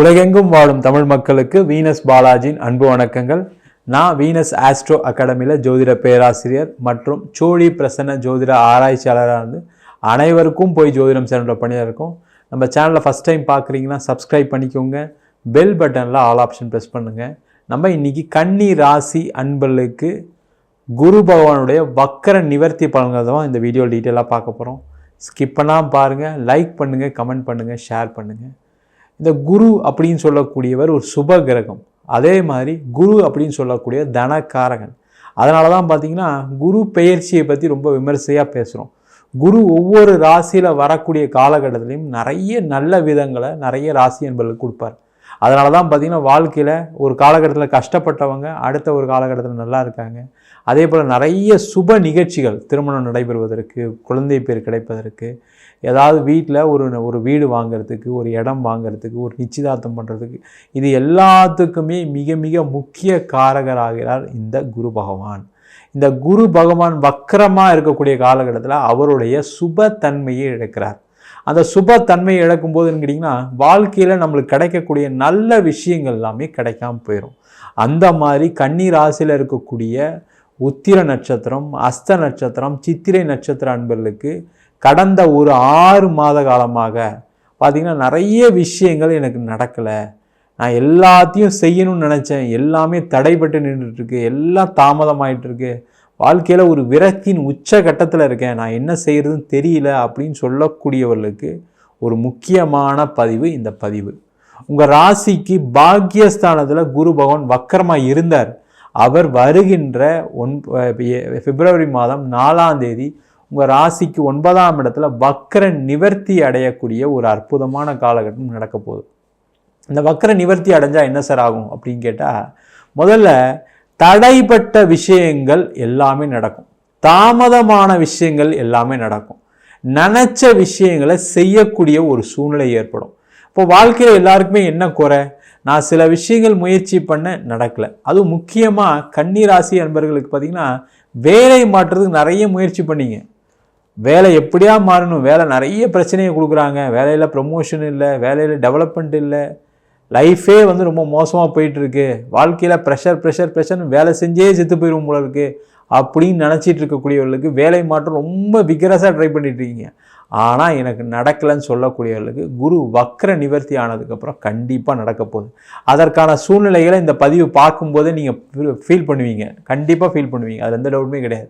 உலகெங்கும் வாழும் தமிழ் மக்களுக்கு வீனஸ் பாலாஜியின் அன்பு வணக்கங்கள். நான் வீனஸ் ஆஸ்ட்ரோ அகாடமியில் ஜோதிட பேராசிரியர் மற்றும் சோழி பிரசன்ன ஜோதிட ஆராய்ச்சியாளராக இருந்து அனைவருக்கும் போய் ஜோதிடம் சென்ற பணியாக இருக்கும். நம்ம சேனலில் ஃபஸ்ட் டைம் பார்க்குறீங்கன்னா சப்ஸ்கிரைப் பண்ணிக்கோங்க. பெல் பட்டனில் ஆல் ஆப்ஷன் ப்ரெஸ் பண்ணுங்கள் நம்ம இன்றைக்கி கன்னி ராசி அன்பர்களுக்கு குரு பகவானுடைய வக்கர நிவர்த்தி பலன்கள் தான் இந்த வீடியோ டீட்டெயிலாக பார்க்க போகிறோம் ஸ்கிப் பண்ணாமல் பாருங்கள் லைக் பண்ணுங்கள் கமெண்ட் பண்ணுங்கள் ஷேர் பண்ணுங்கள் இந்த குரு அப்படின்னு சொல்லக்கூடியவர் ஒரு சுப கிரகம் அதே மாதிரி குரு அப்படின்னு சொல்லக்கூடிய தனக்காரகன். அதனால தான் பார்த்தீங்கன்னா குரு பெயர்ச்சியை பற்றி ரொம்ப விமர்சையாக பேசுகிறோம் குரு ஒவ்வொரு ராசியில் வரக்கூடிய காலகட்டத்திலையும் நிறைய நல்ல விதங்களை நிறைய ராசி என்பர்களுக்கு கொடுப்பார். அதனால தான் பார்த்தீங்கன்னா வாழ்க்கையில் ஒரு காலகட்டத்தில் கஷ்டப்பட்டவங்க அடுத்த ஒரு காலகட்டத்தில் நல்லா இருக்காங்க. அதே போல் நிறைய சுப நிகழ்ச்சிகள் திருமணம் நடைபெறுவதற்கு குழந்தை பேர் கிடைப்பதற்கு ஏதாவது வீட்டில் ஒரு ஒரு வீடு வாங்குறதுக்கு ஒரு இடம் வாங்குறதுக்கு ஒரு நிச்சயதார்த்தம் பண்ணுறதுக்கு இது எல்லாத்துக்குமே மிக மிக முக்கிய காரகராகிறார் இந்த குரு பகவான். இந்த குரு பகவான் வக்கரமாக இருக்கக்கூடிய காலகட்டத்தில் அவருடைய சுபத்தன்மையை இழக்கிறார். அந்த சுப இழக்கும்போதுன்னு இழக்கும் போதுன்னு கேட்டிங்கன்னா வாழ்க்கையில் நம்மளுக்கு கிடைக்கக்கூடிய நல்ல விஷயங்கள் எல்லாமே கிடைக்காம போயிடும் அந்த மாதிரி கன்னி ராசியில் இருக்கக்கூடிய உத்திர நட்சத்திரம் அஸ்த நட்சத்திரம் சித்திரை நட்சத்திர அன்பர்களுக்கு கடந்த ஒரு ஆறு மாத காலமாக பார்த்திங்கன்னா நிறைய விஷயங்கள் எனக்கு நடக்கலை. நான் எல்லாத்தையும் செய்யணும்னு நினச்சேன். எல்லாமே தடைப்பட்டு நின்றுட்டுருக்கு. எல்லாம் தாமதமாயிட்டுருக்கு. வாழ்க்கையில் ஒரு விரக்தியின் உச்ச கட்டத்தில் இருக்கேன். நான் என்ன செய்கிறதுன்னு தெரியல அப்படின்னு சொல்லக்கூடியவர்களுக்கு ஒரு முக்கியமான பதிவு இந்த பதிவு. உங்கள் ராசிக்கு பாக்கியஸ்தானத்தில் குரு பகவான் வக்கரமாக இருந்தார். அவர் வருகின்ற ஒன் பிப்ரவரி மாதம் நாலாம் தேதி உங்கள் ராசிக்கு ஒன்பதாம் இடத்துல வக்கர நிவர்த்தி அடையக்கூடிய ஒரு அற்புதமான காலகட்டம் நடக்க போகுது. இந்த வக்கர நிவர்த்தி அடைஞ்சால் என்ன சார் ஆகும் அப்படின்னு கேட்டால் முதல்ல தடைப்பட்ட விஷயங்கள் எல்லாமே நடக்கும். தாமதமான விஷயங்கள் எல்லாமே நடக்கும். நினச்ச விஷயங்களை செய்யக்கூடிய ஒரு சூழ்நிலை ஏற்படும். இப்போ வாழ்க்கையில் எல்லாருக்குமே என்ன குறை? நான் சில விஷயங்கள் முயற்சி பண்ண நடக்கலை. அதுவும் முக்கியமாக கன்னிராசி அன்பர்களுக்கு பார்த்திங்கன்னா வேலை மாற்றுறதுக்கு நிறைய முயற்சி பண்ணிங்க. வேலை எப்படியா மாறணும்? வேலை நிறைய பிரச்சனையை கொடுக்குறாங்க. வேலையில் ப்ரமோஷன் இல்லை வேலையில் டெவலப்மெண்ட் இல்லை. லைஃபே வந்து ரொம்ப மோசமாக போயிட்டுருக்கு. வாழ்க்கையில் ப்ரெஷர் ப்ரெஷர் ப்ரெஷர்னு வேலை செஞ்சே செத்து போயிடும் போல இருக்குது அப்படின்னு நினச்சிட்டு இருக்கக்கூடியவர்களுக்கு வேலை மாற்றம் ரொம்ப விகரஸாக ட்ரை பண்ணிட்டு இருக்கீங்க. ஆனால் எனக்கு நடக்கலைன்னு சொல்லக்கூடியவர்களுக்கு குரு வக்ர நிவர்த்தி ஆனதுக்கப்புறம் கண்டிப்பாக நடக்க போகுது. அதற்கான சூழ்நிலைகளை இந்த பதிவு பார்க்கும்போதே நீங்கள் ஃபீல் பண்ணுவீங்க. கண்டிப்பாக ஃபீல் பண்ணுவீங்க. அது எந்த டவுட்டுமே கிடையாது.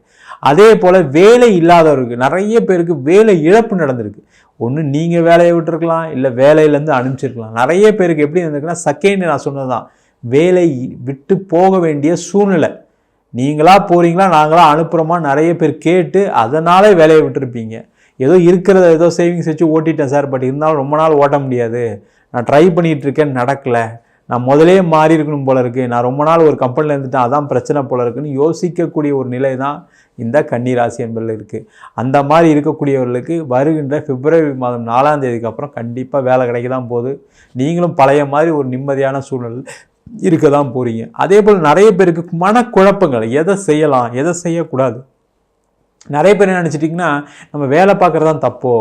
அதே போல் வேலை இல்லாதவருக்கு நிறைய பேருக்கு வேலை இழப்பு நடந்திருக்கு. ஒன்று நீங்கள் வேலையை விட்டுருக்கலாம் இல்லை வேலையிலேருந்து அனுப்பிச்சிருக்கலாம். நிறைய பேருக்கு எப்படி இருந்திருக்குன்னா செகண்ட் நான் சொன்னது தான் வேலை விட்டு போக வேண்டிய சூழ்நிலை. நீங்களாக போகிறீங்களா நாங்களாம் அனுப்புகிறோமா நிறைய பேர் கேட்டு அதனாலே வேலையை விட்டுருப்பீங்க. ஏதோ இருக்கிறத ஏதோ சேவிங்ஸ் வச்சு ஓட்டிட்டேன் சார் பட் இருந்தாலும் ரொம்ப நாள் ஓட்ட முடியாது. நான் ட்ரை பண்ணிகிட்டு இருக்கேன் நடக்கலை. நான் முதலே மாறி இருக்கணும் போல இருக்குது நான் ரொம்ப நாள் ஒரு கம்பெனியில் இருந்துட்டேன் அதான் பிரச்சனை போல இருக்குன்னு யோசிக்கக்கூடிய ஒரு நிலை தான் இந்த கன்னிராசி என்பதில் இருக்குது அந்த மாதிரி இருக்கக்கூடியவர்களுக்கு வருகின்ற பிப்ரவரி மாதம் நாலாம் தேதிக்கு அப்புறம் கண்டிப்பாக வேலை கிடைக்க தான் போகுது. நீங்களும் பழைய மாதிரி ஒரு நிம்மதியான சூழ்நிலை இருக்க தான் போகிறீங்க அதே போல் நிறைய பேருக்கு மனக்குழப்பங்கள் எதை செய்யலாம் எதை செய்யக்கூடாது? நிறைய பேர் என்ன நினச்சிட்டிங்கன்னா நம்ம வேலை பார்க்குறது தான் தப்போ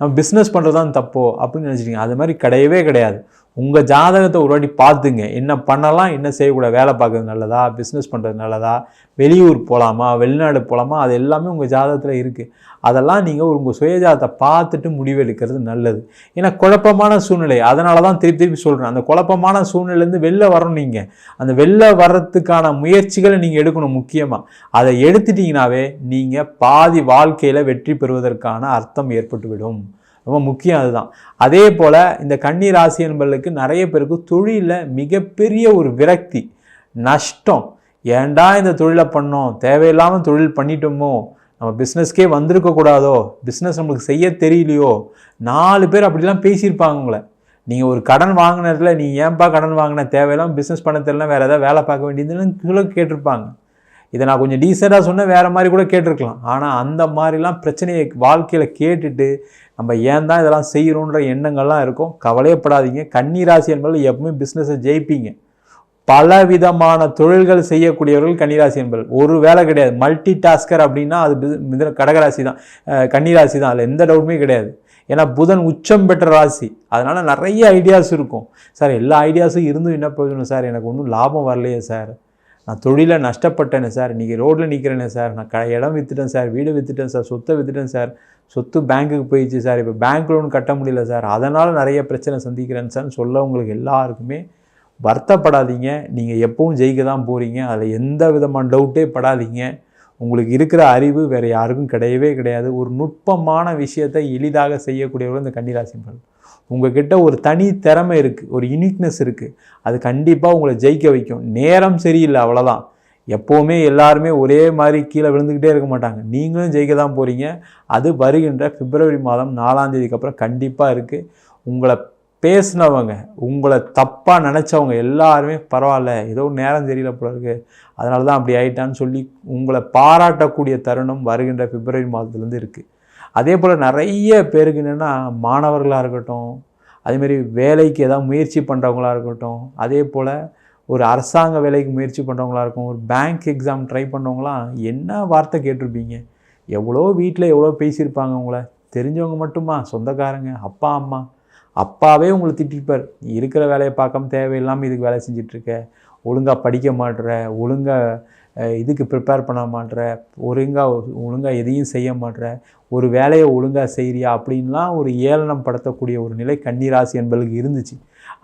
நம்ம பிஸ்னஸ் பண்ணுறது தான் தப்போ அப்படின்னு நினச்சிட்டிங்க. அது மாதிரி கிடையவே கிடையாது. உங்கள் ஜாதகத்தை ஒரு வாட்டி பார்த்துங்க. என்ன பண்ணலாம் என்ன செய்யக்கூடாது வேலை பார்க்குறது நல்லதா பிஸ்னஸ் பண்ணுறது நல்லதா வெளியூர் போகலாமா வெளிநாடு போகலாமா அது எல்லாமே உங்கள் ஜாதகத்தில் இருக்குது அதெல்லாம் நீங்கள் உங்கள் சுயஜாதத்தை பார்த்துட்டு முடிவெடுக்கிறது நல்லது. ஏன்னா குழப்பமான சூழ்நிலை. அதனால தான் திருப்பி திருப்பி சொல்கிறேன் அந்த குழப்பமான சூழ்நிலைலேருந்து வெளில வரணும் நீங்கள் அந்த வெளில வர்றதுக்கான முயற்சிகளை நீங்கள் எடுக்கணும் முக்கியமாக அதை எடுத்துட்டிங்கனாவே நீங்கள் பாதி வாழ்க்கையில் வெற்றி பெறுவதற்கான அர்த்தம் ஏற்பட்டுவிடும். ரொம்ப முக்கியம் அதுதான். அதே போல் இந்த கன்னி ராசி என்பவர்களுக்கு நிறைய பேருக்கு தொழிலில் மிகப்பெரிய ஒரு விரக்தி நஷ்டம். ஏன்டா இந்த தொழிலை பண்ணோம்? தேவையில்லாமல் தொழில் பண்ணிட்டோமோ? நம்ம பிஸ்னஸ்க்கே வந்திருக்கக்கூடாதோ பிஸ்னஸ் நம்மளுக்கு செய்ய தெரியலையோ? நாலு பேர் அப்படிலாம் பேசியிருப்பாங்க உங்களை. நீங்கள் ஒரு கடன் வாங்கினதில் நீ ஏன்பா கடன் வாங்கின? தேவையில்லாமல் பிஸ்னஸ் பண்ண தெரியல வேறு ஏதாவது வேலை பார்க்க வேண்டியதுன்னு சொல்ல கேட்டிருப்பாங்க. இதை நான் கொஞ்சம் டீசெண்டாக சொன்னால் வேறு மாதிரி கூட கேட்டிருக்கலாம். ஆனால் அந்த மாதிரிலாம் பிரச்சனையை வாழ்க்கையில் கேட்டுட்டு நம்ம ஏன் தான் இதெல்லாம் செய்கிறோன்ற எண்ணங்கள்லாம் இருக்கும். கவலையப்படாதீங்க. கன்னிராசி என்பது எப்பவுமே பிஸ்னஸை ஜெயிப்பீங்க. பல விதமான தொழில்கள் செய்யக்கூடியவர்கள் கன்னிராசி என்பது ஒரு வேலை கிடையாது. மல்டி டாஸ்கர் அப்படின்னா அது கடகராசி தான். கன்னிராசி தான். அதில் எந்த டவுட்டுமே கிடையாது. ஏன்னா புதன் உச்சம் பெற்ற ராசி. அதனால் நிறைய ஐடியாஸ் இருக்கும். சார் எல்லா ஐடியாஸும் இருந்தும் என்ன பிரயோஜனம் சார்? எனக்கு ஒன்றும் லாபம் வரலையே சார். நான் தொழிலை நஷ்டப்பட்டேனே சார் இன்றைக்கி ரோட்டில் நிற்கிறேனே சார் நான் க இடம் விற்றுட்டேன் சார் வீடு விற்றுட்டேன் சார் சொத்தை விற்றுட்டேன் சார் சொத்து பேங்க்குக்கு போயிடுச்சு சார் இப்போ பேங்க் லோன் கட்ட முடியல சார் அதனால் நிறைய பிரச்சனை சந்திக்கிறேன் சார் சொல்ல உங்களுக்கு எல்லாருக்குமே வருத்தப்படாதீங்க. நீங்கள் எப்பவும் ஜெயிக்க தான் போகிறீங்க அதில் எந்த விதமான டவுட்டே படாதீங்க. உங்களுக்கு இருக்கிற அறிவு வேறு யாருக்கும் கிடையவே கிடையாது. ஒரு நுட்பமான விஷயத்தை எளிதாக செய்யக்கூடியவர்கள் இந்த கன்னிராசிம்பர்கள் உங்ககிட்ட ஒரு தனி திறமை இருக்குது ஒரு யூனிக்னஸ் இருக்குது அது கண்டிப்பாக உங்களை ஜெயிக்க வைக்கும். நேரம் சரியில்லை அவ்வளோதான் எப்போவுமே எல்லாருமே ஒரே மாதிரி கீழே விழுந்துக்கிட்டே இருக்க மாட்டாங்க. நீங்களும் ஜெயிக்க தான் போகிறீங்க அது வருகின்ற பிப்ரவரி மாதம் நாலாந்தேதிக்கு அப்புறம் கண்டிப்பாக இருக்குது உங்களை பேசினவங்க உங்களை தப்பாக நினச்சவங்க எல்லாருமே பரவாயில்ல ஏதோ நேரம் தெரியல போல இருக்குது அதனால தான் அப்படி ஆயிட்டான்னு சொல்லி உங்களை பாராட்டக்கூடிய தருணம் வருகின்ற பிப்ரவரி மாதத்துலேருந்து இருக்குது அதே போல் நிறைய பேருக்கு என்னென்னா மாணவர்களாக இருக்கட்டும் அதேமாரி வேலைக்கு ஏதாவது முயற்சி பண்ணுறவங்களா இருக்கட்டும் அதே போல் ஒரு அரசாங்க வேலைக்கு முயற்சி பண்ணுறவங்களா இருக்கும் ஒரு பேங்க் எக்ஸாம் ட்ரை பண்ணுறவங்களாம் என்ன வார்த்தை கேட்டிருப்பீங்க? எவ்வளோ வீட்டில் எவ்வளோ பேசியிருப்பாங்க உங்களை? தெரிஞ்சவங்க மட்டுமா? சொந்தக்காரங்க அப்பா அம்மா? அப்பாவே உங்களை திட்டிருப்பார். நீ இருக்கிற வேலையை பார்க்காம தேவையில்லாமல் இதுக்கு வேலை செஞ்சிட்ருக்க ஒழுங்காக படிக்க மாட்டுற ஒழுங்காக இதுக்கு ப்ரிப்பேர் பண்ண மாட்டுற ஒழுங்காக ஒழுங்காக எதையும் செய்ய மாட்டுற ஒரு வேலையை ஒழுங்காக செய்கிறியா அப்படின்லாம் ஒரு ஏளனம் படுத்தக்கூடிய ஒரு நிலை கன்னிராசி என்பதுக்கு இருந்துச்சு.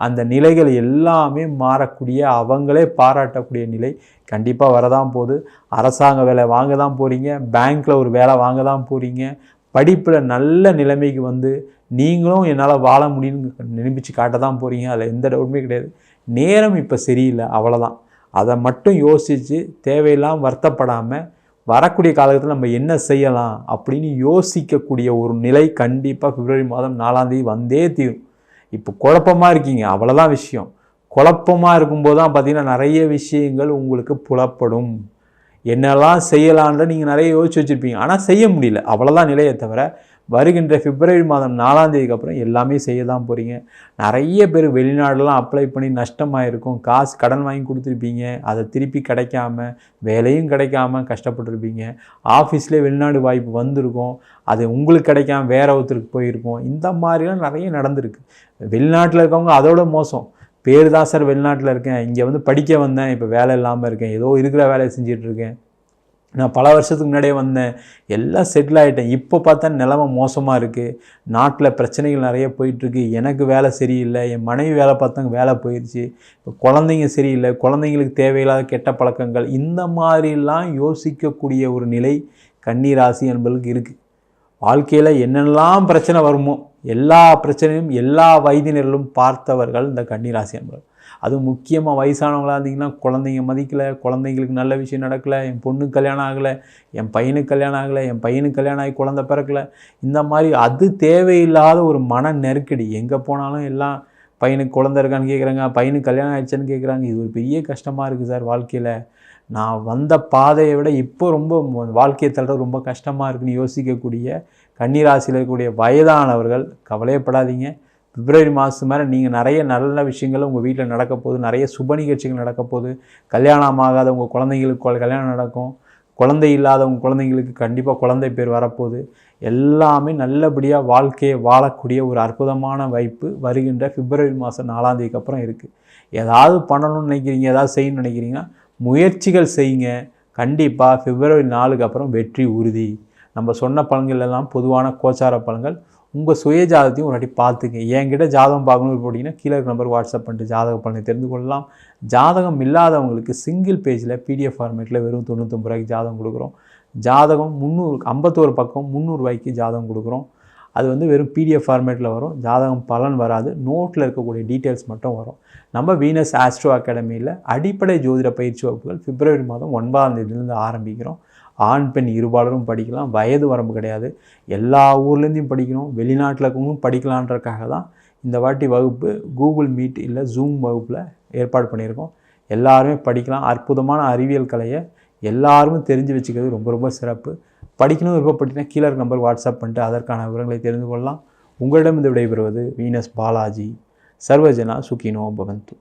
அந்த நிலைகள் எல்லாமே மாறக்கூடிய அவங்களே பாராட்டக்கூடிய நிலை கண்டிப்பாக வரதான் போகுது. அரசாங்க வேலை வாங்க தான் போகிறீங்க பேங்க்கில் ஒரு வேலை வாங்க தான் போகிறீங்க படிப்பில் நல்ல நிலைமைக்கு வந்து நீங்களும் என்னால் வாழ முடியும்னு நிரூபித்து காட்ட தான் போகிறீங்க அதில் எந்த டவுட்டுமே கிடையாது. நேரம் இப்போ சரியில்லை அவ்வளோதான் அதை மட்டும் யோசித்து தேவையில்லாமல் வருத்தப்படாமல் வரக்கூடிய காலகட்டத்தில் நம்ம என்ன செய்யலாம் அப்படின்னு யோசிக்கக்கூடிய ஒரு நிலை கண்டிப்பாக பிப்ரவரி மாதம் நாலாந்தேதி வந்தே தீரும். இப்போ குழப்பமாக இருக்கீங்க. அவ்வளோதான் விஷயம். குழப்பமாக இருக்கும்போது தான் பார்த்திங்கன்னா நிறைய விஷயங்கள் உங்களுக்கு புலப்படும். என்னெல்லாம் செய்யலான்ற நீங்கள் நிறைய யோசிச்சு வச்சுருப்பீங்க. ஆனால் செய்ய முடியல. அவ்வளோதான் நிலையை தவிர வருகின்ற பிப்ரவரி மாதம் நாலாம் தேதிக்கு அப்புறம் எல்லாமே செய்ய தான் போகிறீங்க நிறைய பேர் வெளிநாடெல்லாம் அப்ளை பண்ணி நஷ்டமாக இருக்கும் காசு கடன் வாங்கி கொடுத்துருப்பீங்க. அதை திருப்பி கிடைக்காம வேலையும் கிடைக்காம கஷ்டப்பட்டுருப்பீங்க. ஆஃபீஸ்லேயே வெளிநாடு வாய்ப்பு வந்திருக்கும். அது உங்களுக்கு கிடைக்காம வேற ஒருத்தருக்கு போயிருக்கும். இந்த மாதிரிலாம் நிறைய நடந்திருக்கு. வெளிநாட்டில் இருக்கவங்க அதோட மோசம். பேர் தான் சார் வெளிநாட்டில் இருக்கேன். இங்கே வந்து படிக்க வந்தேன். இப்போ வேலை இல்லாமல் இருக்கேன். ஏதோ இருக்கிற வேலையை செஞ்சிட்ருக்கேன் நான் பல வருஷத்துக்கு முன்னாடியே வந்தேன். எல்லாம் செட்டில் ஆகிட்டேன் இப்போ பார்த்தா நிலமை மோசமாக இருக்குது நாட்டில் பிரச்சனைகள் நிறைய போயிட்டுருக்கு. எனக்கு வேலை சரியில்லை. என் மனைவி வேலை பார்த்தவங்க வேலை போயிடுச்சு இப்போ குழந்தைங்க சரியில்லை. குழந்தைங்களுக்கு தேவையில்லாத கெட்ட பழக்கங்கள். இந்த மாதிரிலாம் யோசிக்கக்கூடிய ஒரு நிலை கண்ணீராசி என்பதுக்கு இருக்குது வாழ்க்கையில் என்னெல்லாம் பிரச்சனை வருமோ எல்லா பிரச்சனையும் எல்லா வயதினர்களும் பார்த்தவர்கள் இந்த கன்னிராசி என்பது அதுவும் முக்கியமாக வயசானவங்களாக இருந்தீங்கன்னா குழந்தைங்க மதிக்கலை குழந்தைங்களுக்கு நல்ல விஷயம் நடக்கலை என் பொண்ணுக்கு கல்யாணம் ஆகலை என் பையனுக்கு கல்யாணம் ஆகலை என் பையனுக்கு கல்யாணம் ஆகி குழந்தை பிறக்கலை. இந்த மாதிரி அது தேவையில்லாத ஒரு மன நெருக்கடி. எங்கே போனாலும் எல்லாம் பையனுக்கு குழந்தை இருக்கான்னு கேட்குறாங்க பையனுக்கு கல்யாணம் ஆயிடுச்சுன்னு கேட்குறாங்க இது ஒரு பெரிய கஷ்டமாக இருக்குது சார் வாழ்க்கையில். நான் வந்த பாதையை விட இப்போ ரொம்ப வாழ்க்கையை தள்ள ரொம்ப கஷ்டமாக இருக்குன்னு யோசிக்கக்கூடிய கன்னிராசியில் இருக்கக்கூடிய வயதானவர்கள் கவலையப்படாதீங்க. பிப்ரவரி மாதம் மேலே நீங்கள் நிறைய நல்ல விஷயங்கள் உங்கள் வீட்டில் நடக்க போகுது நிறைய சுப நிகழ்ச்சிகள் நடக்க போகுது. கல்யாணம் ஆகாத உங்கள் குழந்தைங்களுக்கு கல்யாணம் நடக்கும். குழந்தை இல்லாதவங்க குழந்தைங்களுக்கு கண்டிப்பாக குழந்தை பேர் வரப்போகுது. எல்லாமே நல்லபடியாக வாழ்க்கையை வாழக்கூடிய ஒரு அற்புதமான வாய்ப்பு வருகின்ற பிப்ரவரி மாதம் நாலாந்தேதிக்கு அப்புறம் இருக்குது ஏதாவது பண்ணணும்னு நினைக்கிறீங்க ஏதாவது செய்யணும்னு நினைக்கிறீங்கன்னா முயற்சிகள் செய்யுங்க. கண்டிப்பாக பிப்ரவரி நாலுக்கு அப்புறம் வெற்றி உறுதி. நம்ம சொன்ன பழங்கள் எல்லாம் பொதுவான கோச்சார பழங்கள் உங்கள் சுய ஜாதகத்தையும் ஒரு வாட்டி பார்த்துங்க. என்கிட்ட ஜாதகம் பார்க்கணும் போட்டிங்கன்னா கீழே நம்பர் வாட்ஸ்அப் பண்ணிட்டு ஜாதக பலனை தெரிந்து கொள்ளலாம் ஜாதகம் இல்லாதவங்களுக்கு சிங்கிள் பேஜில் பிடிஎஃப் ஃபார்மேட்டில் வெறும் தொண்ணூத்தொம்பது ரூபாய்க்கு ஜாதகம் கொடுக்குறோம். ஜாதகம் முந்நூறு ஐம்பத்தோரு பக்கம் முந்நூறுரூவாய்க்கு ஜாதகம் கொடுக்குறோம். அது வந்து வெறும் பிடிஎஃப் ஃபார்மேட்டில் வரும். ஜாதகம் பலன் வராது. நோட்டில் இருக்கக்கூடிய டீட்டெயில்ஸ் மட்டும் வரும். நம்ம வீனஸ் ஆஸ்ட்ரோ அகாடமியில் அடிப்படை ஜோதிட பயிற்சி வகுப்புகள் பிப்ரவரி மாதம் ஒன்பதாம் தேதியிலேருந்து ஆரம்பிக்கிறோம். ஆண் பெண் இருபாலரும் படிக்கலாம் வயது வரம்பு கிடையாது. எல்லா ஊர்லேருந்தையும் படிக்கணும் வெளிநாட்டில் இருக்கவங்களும் படிக்கலான்றக்காக தான் இந்த வாட்டி வகுப்பு கூகுள் மீட் இல்லை ஜூம் வகுப்பில் ஏற்பாடு பண்ணியிருக்கோம். எல்லாருமே படிக்கலாம். அற்புதமான அறிவியல் கலையை எல்லாருமே தெரிஞ்சு வச்சுக்கிறது ரொம்ப ரொம்ப சிறப்பு. படிக்கணும் விருப்பப்பட்டீங்கன்னா கீழே நம்பர் வாட்ஸ்அப் பண்ணிட்டு அதற்கான விவரங்களை தெரிந்து கொள்ளலாம். உங்களிடம் இந்த விடைபெறுவது வீனஸ் பாலாஜி. சர்வஜனா சுகினோ பவந்து.